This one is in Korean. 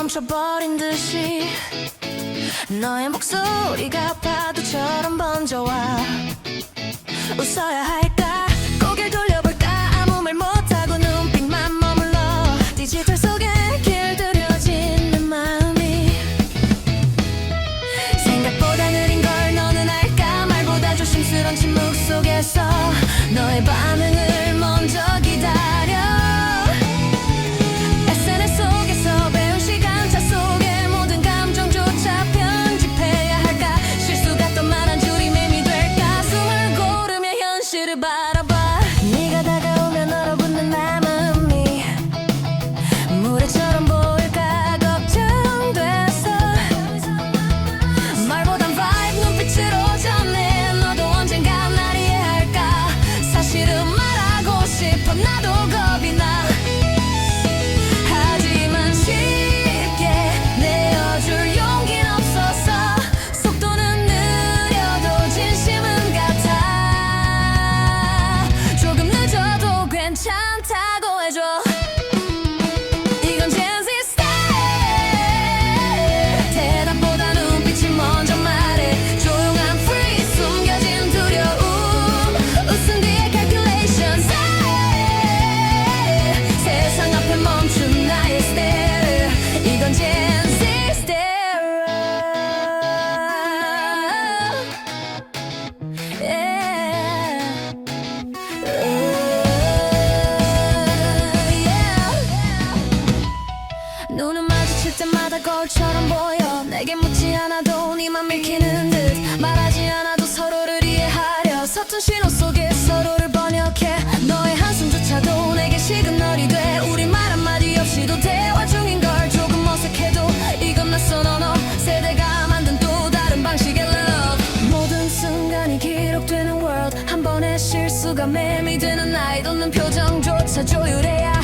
멈춰버린 듯이 너의 목소리가 파도처럼 번져와 웃어야 할까? 고개를 돌려볼까? 아무 말 못하고 눈빛만 머물러 디지털 속에 길들여진 내 마음이 생각보다 느린 걸 너는 알까? 말보다 조심스런 침묵 속에서 너의 반응을 바라봐. 네가 다가오면 얼어붙는 내 마음이 물에처럼 보일까 걱정돼서. 말보단 vibe 눈빛으로 전해. 너도 언젠가 날 이해할까? 사실은 말하고 싶어. 나도 때마다 거울처럼 보여. 내게 묻지 않아도 네만 밀키는 듯. 말하지 않아도 서로를 이해하려. 서툰 신호 속에 서로를 번역해. 너의 한숨조차도 내게 시그널이 돼. 우리 말 한마디 없이도 대화 중인 걸 조금 어색해도 이건 낯선 언어. 세대가 만든 또 다른 방식의 love. 모든 순간이 기록되는 world. 한 번의 실수가 매미 되는 나이 돋는 표정조차 조율해야